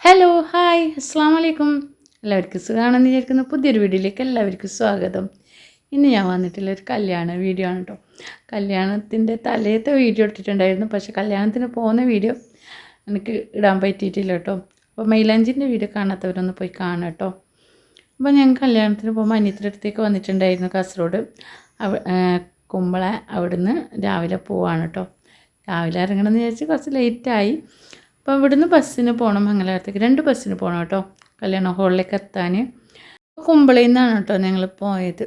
Hello hi അസ്സാം വലൈക്കും എല്ലാവർക്കും സുഖമാണെന്ന് വിചാരിക്കുന്ന. പുതിയൊരു വീഡിയോയിലേക്ക് എല്ലാവർക്കും സ്വാഗതം. ഇന്ന് ഞാൻ വന്നിട്ടുള്ള ഒരു കല്യാണ വീഡിയോ ആണ് കേട്ടോ കല്യാണത്തിന്റെ തലേത്തെ വീഡിയോ എടുത്തിട്ടുണ്ടായിരുന്നു. പക്ഷേ കല്യാണത്തിന് പോകുന്ന വീഡിയോ എനിക്ക് ഇടാൻ പറ്റിയിട്ടില്ല കേട്ടോ അപ്പോൾ മൈലാഞ്ചിന്റെ വീഡിയോ കാണാത്തവരൊന്ന് പോയി കാണാം കേട്ടോ അപ്പോൾ ഞാൻ കല്യാണത്തിന് പോകുമ്പോൾ അനിയത്തിന്റെ അടുത്തേക്ക് വന്നിട്ടുണ്ടായിരുന്നു കാസർഗോഡ്. അവ കുമ്പള അവിടുന്ന് രാവിലെ പോവാണ് കേട്ടോ രാവിലെ ഇറങ്ങണമെന്ന് വിചാരിച്ച് കുറച്ച് ലേറ്റായി അപ്പോൾ ഇവിടുന്ന് ബസ്സിന് പോകണം മംഗലാപുരത്തേക്ക്. രണ്ട് ബസ്സിന് പോകണം കേട്ടോ. കല്യാണ ഹോളിലേക്ക് എത്താൻ. കുമ്പളയിൽ നിന്നാണ് കേട്ടോ ഞങ്ങൾ പോയത്.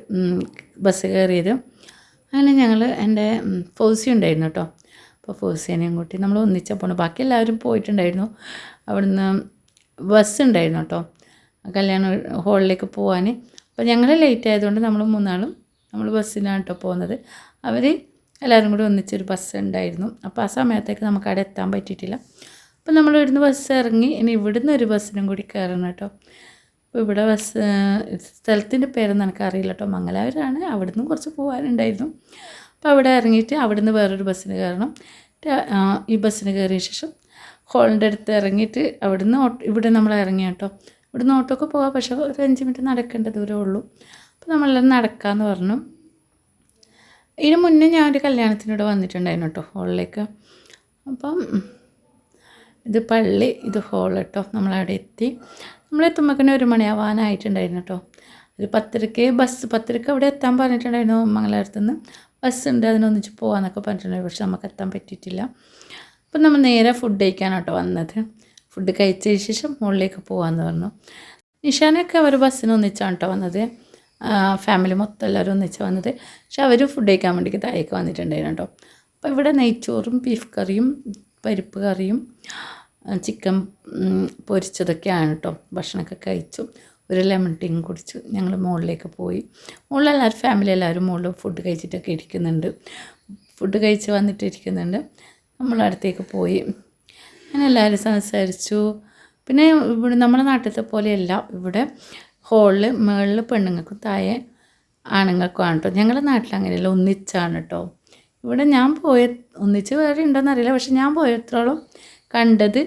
ബസ് കയറിയത്. അങ്ങനെ ഞങ്ങൾ എന്റെ ഫോസി ഉണ്ടായിരുന്നു കേട്ടോ. അപ്പോൾ ഫോസിനെയും കൂട്ടി നമ്മൾ ഒന്നിച്ചാൽ പോകണം ബാക്കി എല്ലാവരും പോയിട്ടുണ്ടായിരുന്നു. അവിടുന്ന് ബസ് ഉണ്ടായിരുന്നു കേട്ടോ. കല്യാണ ഹോളിലേക്ക് പോകാൻ അപ്പോൾ ഞങ്ങൾ ലേറ്റ് ആയതുകൊണ്ട് നമ്മൾ മൂന്നാളും നമ്മൾ ബസ്സിനാണ് കേട്ടോ പോകുന്നത്. അവർ എല്ലാവരും കൂടി ഒന്നിച്ചൊരു ബസ് ഉണ്ടായിരുന്നു. അപ്പോൾ ആ സമയത്തേക്ക് നമുക്ക് അവിടെ എത്താൻ പറ്റിയിട്ടില്ല. അപ്പോൾ നമ്മൾ ഇവിടുന്ന് ബസ് ഇറങ്ങി. ഇനി ഇവിടുന്ന് ഒരു ബസ്സിനും കൂടി കയറണം കേട്ടോ. അപ്പോൾ ഇവിടെ ബസ് സ്ഥലത്തിന്റെ പേരൊന്നും എനിക്കറിയില്ല കേട്ടോ. മംഗലാപുരമാണ്. അവിടുന്ന് കുറച്ച് പോകാനുണ്ടായിരുന്നു അപ്പോൾ അവിടെ ഇറങ്ങിയിട്ട് അവിടുന്ന് വേറൊരു ബസ്സിന് കയറണം ഈ ബസ്സിന് കയറിയ ശേഷം ഹോളിന്റെ അടുത്ത് ഇറങ്ങിയിട്ട് അവിടുന്ന് ഇവിടെ നമ്മൾ ഇറങ്ങി കേട്ടോ. ഇവിടുന്ന് ഓട്ടോക്ക് പോകാം പക്ഷേ ഒരു അഞ്ച് മിനിറ്റ് നടക്കേണ്ട ദൂരമേ ഉള്ളൂ. അപ്പോൾ നമ്മളെല്ലാം നടക്കാമെന്ന് പറഞ്ഞു. ഇതിന് മുന്നേ ഞാൻ ഒരു കല്യാണത്തിനൂടെ വന്നിട്ടുണ്ടായിരുന്നു കേട്ടോ ഹോളിലേക്ക് അപ്പം ഇത് പള്ളി ഇത് ഹോൾ കേട്ടോ നമ്മളവിടെ എത്തി. നമ്മളെത്തുമ്പോഴേക്കിന് ഒരു മണിയാവാനായിട്ടുണ്ടായിരുന്നു കേട്ടോ ഒരു പത്തരക്ക് ബസ് പത്തരക്ക് അവിടെ എത്താൻ പറഞ്ഞിട്ടുണ്ടായിരുന്നു മംഗലാപുരത്ത് നിന്ന് ബസ് ഉണ്ട് അതിനൊന്നിച്ച് പോകാമെന്നൊക്കെ പറഞ്ഞിട്ടുണ്ടായിരുന്നു. പക്ഷെ നമുക്ക് എത്താൻ പറ്റിയിട്ടില്ല. അപ്പം നമ്മൾ നേരെ ഫുഡ് കഴിക്കാനാണ് കേട്ടോ വന്നത്. ഫുഡ് കഴിച്ചതിന് ശേഷം മുകളിലേക്ക് പോകാമെന്ന് പറഞ്ഞു. നിഷാനൊക്കെ അവർ ബസ്സിന് ഒന്നിച്ചാണ് കേട്ടോ വന്നത്. ഫാമിലി മൊത്തം എല്ലാവരും ഒന്നിച്ചാണ് വന്നത്. പക്ഷെ അവർ ഫുഡ് കഴിക്കാൻ വേണ്ടിയിട്ട് താഴേക്ക് വന്നിട്ടുണ്ടായിരുന്നു കേട്ടോ അപ്പോൾ ഇവിടെ നെയ്ച്ചോറും ബീഫ് കറിയും പരിപ്പ് കറിയും ചിക്കൻ പൊരിച്ചതൊക്കെയാണ് കേട്ടോ. ഭക്ഷണമൊക്കെ കഴിച്ചു. ഒരു ലെമൺ ടീം കുടിച്ചു. ഞങ്ങൾ മുകളിലേക്ക് പോയി. മുകളിലെല്ലാവരും ഫാമിലി എല്ലാവരും മുകളിൽ ഫുഡ് കഴിച്ചിട്ടൊക്കെ ഇരിക്കുന്നുണ്ട്. ഫുഡ് കഴിച്ച് വന്നിട്ട് ഇരിക്കുന്നുണ്ട്. നമ്മൾ അടുത്തേക്ക് പോയി. അങ്ങനെ എല്ലാവരും സംസാരിച്ചു. പിന്നെ ഇവിടെ നമ്മുടെ നാട്ടിലത്തെ പോലെയല്ല. ഇവിടെ ഹോളിൽ മുകളിൽ പെണ്ണുങ്ങൾക്കും താഴെ ആണുങ്ങൾക്കും കേട്ടോ. ഞങ്ങളുടെ നാട്ടിൽ അങ്ങനെയല്ല ഒന്നിച്ചാണ് കേട്ടോ. ഇവിടെ ഞാൻ പോയ ഒന്നിച്ച് വേറെ ഉണ്ടോ അറിയില്ല പക്ഷെ ഞാൻ പോയത്രോളം കണ്ടത്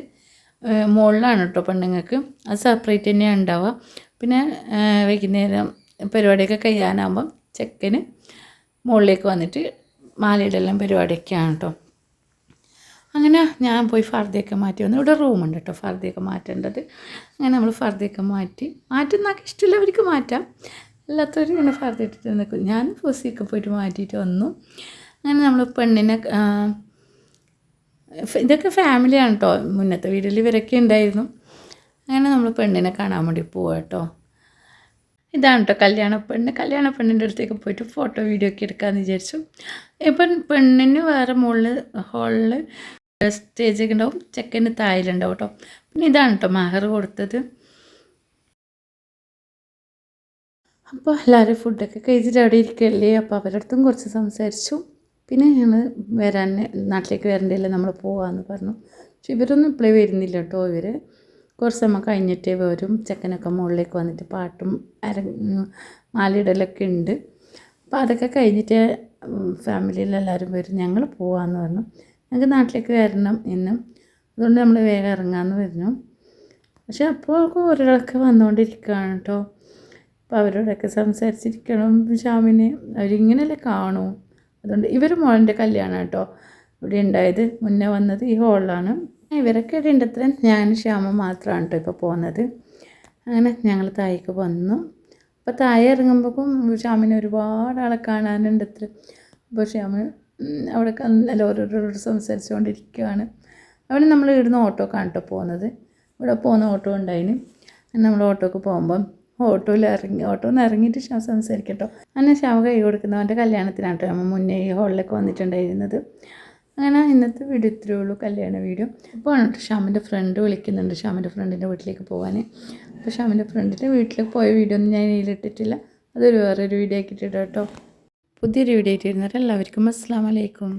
മുകളിലാണ് കേട്ടോ പെണ്ണുങ്ങൾക്ക്. അത് സെപ്പറേറ്റ് തന്നെയാണ് ഉണ്ടാവുക പിന്നെ വൈകുന്നേരം പരിപാടിയൊക്കെ കഴിയാനാകുമ്പം ചെക്കന് മുകളിലേക്ക് വന്നിട്ട് മാലയിടെല്ലാം പരിപാടിയൊക്കെയാണ് കേട്ടോ അങ്ങനെ ഞാൻ പോയി ഫർദയൊക്കെ മാറ്റി വന്നു. ഇവിടെ റൂമുണ്ട് കേട്ടോ ഫർദയൊക്കെ മാറ്റേണ്ടത്. അങ്ങനെ നമ്മൾ ഫർദയൊക്കെ മാറ്റി. മാറ്റുന്നൊക്കെ ഇഷ്ടമുള്ളവർക്ക് മാറ്റാം. അല്ലാത്തവർ ഇങ്ങനെ ഫർദ ഇട്ടിട്ട് നിൽക്കും ഞാൻ ഫുസിയൊക്കെ പോയിട്ട് മാറ്റിയിട്ട് വന്നു. അങ്ങനെ നമ്മൾ പെണ്ണിനെ ഇതൊക്കെ ഫാമിലിയാണ് കേട്ടോ മുന്നത്തെ വീട്ടിൽ ഇവരൊക്കെ ഉണ്ടായിരുന്നു. അങ്ങനെ നമ്മൾ പെണ്ണിനെ കാണാൻ വേണ്ടി പോവുക കേട്ടോ ഇതാണ് കേട്ടോ കല്യാണ പെണ്ണ്. കല്യാണ പെണ്ണിന്റെ അടുത്തേക്ക് പോയിട്ട് ഫോട്ടോ വീഡിയോ ഒക്കെ എടുക്കാമെന്ന് വിചാരിച്ചു. ഇപ്പം പെണ്ണിന് വേറെ മുകളിൽ ഹോളിൽ സ്റ്റേജൊക്കെ ഉണ്ടാവും. ചെക്കന് തായിലുണ്ടാവും കേട്ടോ പിന്നെ ഇതാണ് കേട്ടോ മഹർ കൊടുത്തത്. അപ്പോൾ എല്ലാവരും ഫുഡൊക്കെ കഴിച്ചിട്ട് അവിടെ ഇരിക്കല്ലേ? അപ്പോൾ അവരടുത്തും കുറച്ച് സംസാരിച്ചു. പിന്നെ ഞങ്ങൾ വരാൻ നാട്ടിലേക്ക് വരണ്ടല്ലേ നമ്മൾ പോകാമെന്ന് പറഞ്ഞു. പക്ഷെ ഇവരൊന്നും ഇപ്പോഴേ വരുന്നില്ല കേട്ടോ ഇവർ കുറച്ച് സമയം കഴിഞ്ഞിട്ടേ വരും. ചെക്കനൊക്കെ മുകളിലേക്ക് വന്നിട്ട് പാട്ടും അര മാലയിടലൊക്കെ ഉണ്ട്. അപ്പോൾ അതൊക്കെ കഴിഞ്ഞിട്ട് ഫാമിലിയിലെല്ലാവരും വരും. ഞങ്ങൾ പോകാമെന്ന് പറഞ്ഞു. ഞങ്ങൾക്ക് നാട്ടിലേക്ക് വരണം എന്നും അതുകൊണ്ട് നമ്മൾ വേഗം ഇറങ്ങാമെന്ന് പറഞ്ഞു. പക്ഷെ അപ്പോൾ ഒരാളൊക്കെ വന്നുകൊണ്ടിരിക്കുകയാണ് കേട്ടോ അപ്പോൾ അവരോടൊക്കെ സംസാരിച്ചിരിക്കണം. ഷാമിനെ അവരിങ്ങനെയല്ലേ കാണൂ. അതുകൊണ്ട് ഇവർ മോളിന്റെ കല്യാണം കേട്ടോ. ഇവിടെ ഉണ്ടായത് മുന്നേ വന്നത് ഈ ഹോളിലാണ്. ഇവരൊക്കെ ഇവിടെ ഉണ്ടത്ര ഞാൻ ശ്യാമ മാത്രമാണ് കേട്ടോ ഇപ്പോൾ പോകുന്നത്. അങ്ങനെ ഞങ്ങൾ താഴേക്ക് വന്നു. അപ്പോൾ താഴെ ഇറങ്ങുമ്പോഴേക്കും ശ്യാമിനെ ഒരുപാട് ആളെ കാണാനുണ്ട് അത്ര അപ്പോൾ ശ്യാമ അവിടെ നല്ല ഓരോരോരോട് സംസാരിച്ചുകൊണ്ടിരിക്കുകയാണ് അവിടെ നമ്മൾ ഇവിടുന്ന് ഓട്ടോ കാണട്ടോ പോകുന്നത്. ഇവിടെ പോകുന്ന ഓട്ടോ ഉണ്ടായിന്. നമ്മൾ ഓട്ടോക്ക് പോകുമ്പം ഓട്ടോയിൽ ഇറങ്ങി ഓട്ടോയിൽ നിന്ന് ഇറങ്ങിയിട്ട് ശവ സംസാരിക്കട്ടോ. അങ്ങനെ ശവ കൈ കൊടുക്കുന്നവന്റെ കല്യാണത്തിനാണ് കേട്ടോ നമ്മൾ മുന്നേ ഈ ഹോളിലൊക്കെ വന്നിട്ടുണ്ടായിരുന്നത്. അങ്ങനെ ഇന്നത്തെ വീഡിയോ ഇത്രയേ ഉള്ളൂ. കല്യാണ വീഡിയോ. ഇപ്പോൾ കേട്ടോ ഷാമിന്റെ ഫ്രണ്ട് വിളിക്കുന്നുണ്ട്. ഷാമിന്റെ ഫ്രണ്ടിന്റെ വീട്ടിലേക്ക് പോകാൻ അപ്പോൾ ഷാമിന്റെ ഫ്രണ്ടിന്റെ വീട്ടിലേക്ക് പോയ വീഡിയോ ഒന്നും ഞാൻ ഇതിലിട്ടിട്ടില്ല. അതൊരു വേറൊരു വീഡിയോ ആക്കിയിട്ടിട്ടോ കേട്ടോ പുതിയൊരു വീഡിയോ ആയിട്ട് എല്ലാവർക്കും അസ്സാം വലൈക്കും